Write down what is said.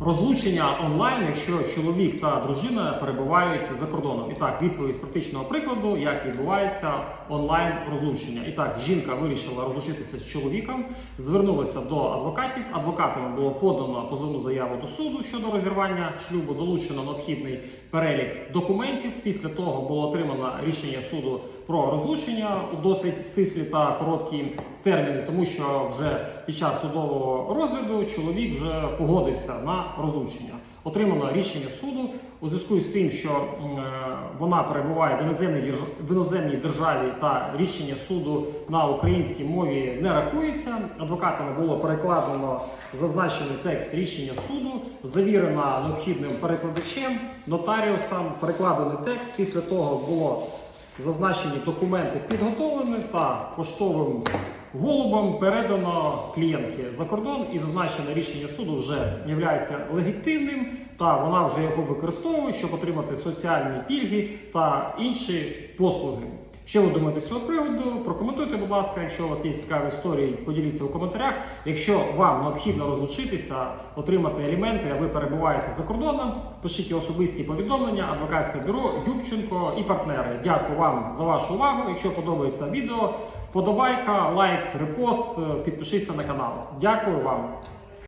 Розлучення онлайн, якщо чоловік та дружина перебувають за кордоном. І так, відповідь з практичного прикладу, як відбувається онлайн розлучення. І так, жінка вирішила розлучитися з чоловіком, звернулася до адвокатів. Адвокатами було подано позовну заяву до суду щодо розірвання шлюбу, долучено необхідний перелік документів. Після того було отримано рішення суду про розлучення у досить стислі та короткі терміни, тому що вже під час судового розгляду чоловік вже погодився на розлучення. Отримано рішення суду у зв'язку з тим, що е, вона перебуває в іноземній в іноземній державі та рішення суду на українській мові не рахується. Адвокатами було перекладено зазначений текст рішення суду, завірено необхідним перекладачем, нотаріусом, перекладений текст. Після того було зазначені документи підготовлені та поштовим голубом передано клієнтки за кордон і зазначене рішення суду вже є легітимним, та вона вже його використовує, щоб отримати соціальні пільги та інші послуги. Що ви думаєте з цього приводу? Прокоментуйте, будь ласка, якщо у вас є цікаві історії, поділіться у коментарях. Якщо вам необхідно розлучитися, отримати аліменти, а ви перебуваєте за кордоном, пишіть особисті повідомлення, адвокатське бюро Ювченко і партнери. Дякую вам за вашу увагу. Якщо подобається відео, вподобайка, лайк, репост, підпишіться на канал. Дякую вам.